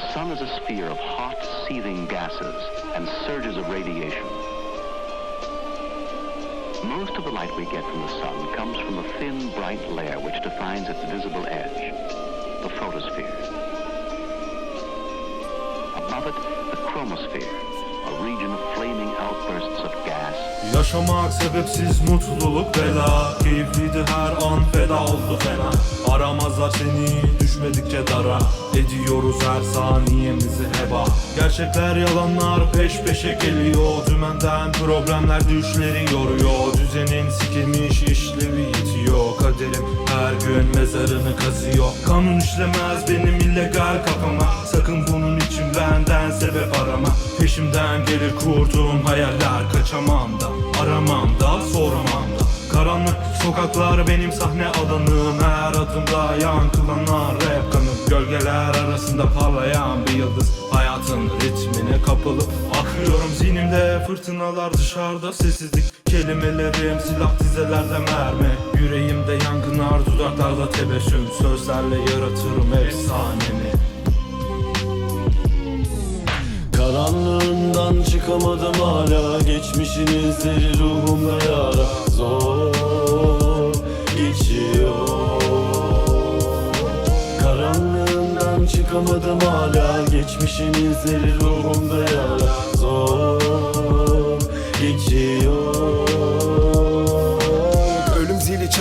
sun is a sphere of hot, seething gases and surges of radiation. Most of the light we get from the sun comes from a thin, bright layer which defines its visible edge, the photosphere. Above it, the chromosphere, a region of flaming outbursts of gas Yaşamak sebepsiz mutluluk bela Keyifliydi her an feda oldu fena Aramazlar seni düşmedikçe dara. Ediyoruz her saniyemizi heba. Gerçekler yalanlar peş peşe geliyor. Dümenden problemler düşleri yoruyor. Düzenin sikilmiş işlevi yitiyor. Kaderim her gün mezarını kazıyor. Kanun işlemez benim illegal kafama. Sakın bunun için benden sebep arama. Peşimden gelir kurduğum hayaller. Kaçamam da aramam da soramam da Karanlık sokaklar benim sahne alanım. Her adımda yankılanan rap kanım Gölgeler arasında parlayan bir yıldız. Hayatın ritmine kapılıp akıyorum Zihnimde. Fırtınalar dışarıda sessizlik Kelimelerim. Silah dizelerde mermi Yüreğimde yangınlar dudaklarda tebessüm Sözlerle yaratırım efsanemi Karanlığından çıkamadım hala. Geçmişin izleri ruhumda yara. Zor geçiyor. Karanlığından çıkamadım hala. Geçmişin izleri ruhumda yara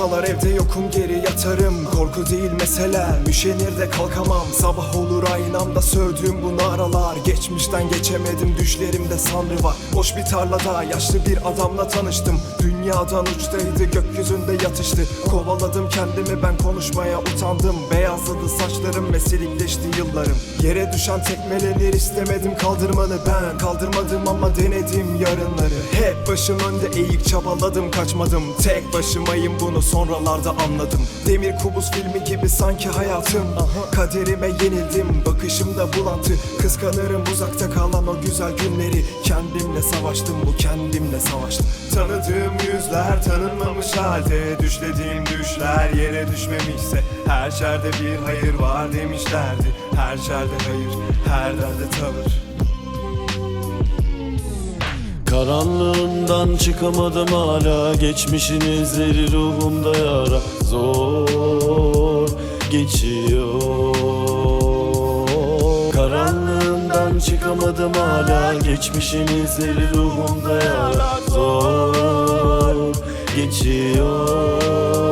çalar evde yokum geri yatarım. Korku değil mesele Müşenir de kalkamam. Sabah olur aynamda sövdüğüm bu naralar. Geçmişten geçemedim düşlerimde sanrı var. Boş bir tarlada yaşlı bir adamla tanıştım. Dünyadan uçtaydı gökyüzünde yatıştı. Kovaladım kendimi ben konuşmaya utandım. Beyazladı saçlarım ve silikleşti yıllarım. Yere düşen tekmelenir istemedim kaldırmanı ben. Kaldırmadım ama denedim yarınları. Hep başım önde eğik çabaladım kaçmadım. Tek başımayım bunu sonralarda anladım. Demir kubus filmi gibi sanki hayatım. Kaderime yenildim bakışımda bulantı. Kıskanırım uzakta kalan o güzel günleri. Kendimle savaştım bu kendimle savaştım Tanıdığım yüzler tanınmamış halde. Düşlediğim düşler yere düşmemişse. Her şerde bir hayır var demişlerdi. Her şerde hayır her derde tavır. Karanlığından çıkamadım hala. Geçmişin izleri ruhumda yara. Zor geçiyor çıkamadım hala. Geçmişin izleri ruhumda yara Zor geçiyor